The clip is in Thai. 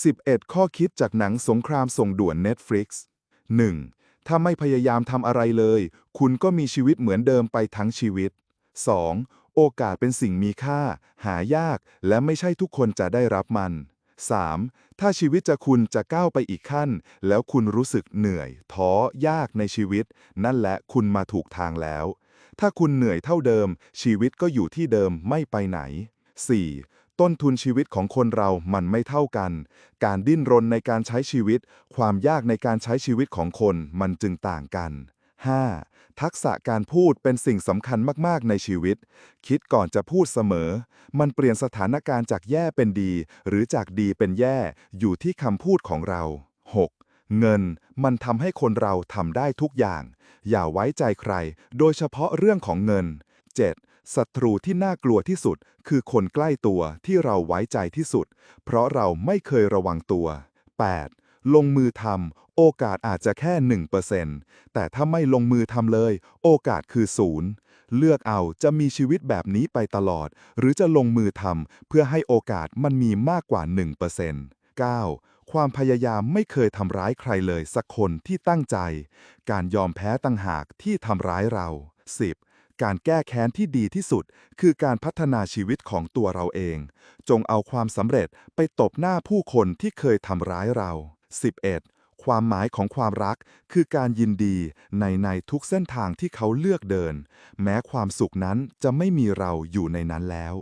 11 ข้อคิดจากหนังสงครามส่งด่วน Netflix 1. ถ้าไม่พยายามทำอะไรเลย คุณก็มีชีวิตเหมือนเดิมไปทั้งชีวิต 2. โอกาสเป็นสิ่งมีค่า หายาก และไม่ใช่ทุกคนจะได้รับมัน 3. ถ้าชีวิตจะคุณจะก้าวไปอีกขั้น แล้วคุณรู้สึกเหนื่อย ท้อ ยากในชีวิต นั่นแหละคุณมาถูกทางแล้ว ถ้าคุณเหนื่อยเท่าเดิม ชีวิตก็อยู่ที่เดิมไม่ไปไหน 4. ต้นทุนชีวิตของคนเรามันไม่เท่ากัน การดิ้นรนในการใช้ชีวิต ความยากในการใช้ชีวิตของคนมันจึงต่างกัน 5. ทักษะการพูดเป็นสิ่งสำคัญมาก ๆ ในชีวิต คิดก่อนจะพูดเสมอ มันเปลี่ยนสถานการณ์จากแย่เป็นดี หรือจากดีเป็นแย่ อยู่ที่คำพูดของเรา 6. เงิน มันทำให้คนเราทำได้ทุกอย่าง อย่าไว้ใจใคร โดยเฉพาะเรื่องของเงิน 7. ศัตรูที่น่ากลัวที่สุด คือคนใกล้ตัวที่เราไว้ใจที่สุด เพราะเราไม่เคยระวังตัว 8. ลงมือทำโอกาสอาจจะแค่ 1%แต่ถ้าไม่ลงมือทำเลย โอกาสคือศูนย์เลือกเอาจะมีชีวิตแบบนี้ไปตลอด หรือจะลงมือทำเพื่อให้โอกาสมันมีมากกว่า 1% 9. ความพยายามไม่เคยทำร้ายใครเลยสักคนที่ตั้งใจ การยอมแพ้ตั้งหากที่ทำร้ายเรา 10. การแก้แค้นที่ดีที่สุด คือการพัฒนาชีวิตของตัวเราเอง จงเอาความสำเร็จไปตบหน้าผู้คนที่เคยทำร้ายเรา 11. ความหมายของความรักคือการยินดีในในทุกเส้นทางที่เขาเลือกเดิน แม้ความสุขนั้นจะไม่มีเราอยู่ในนั้นแล้ว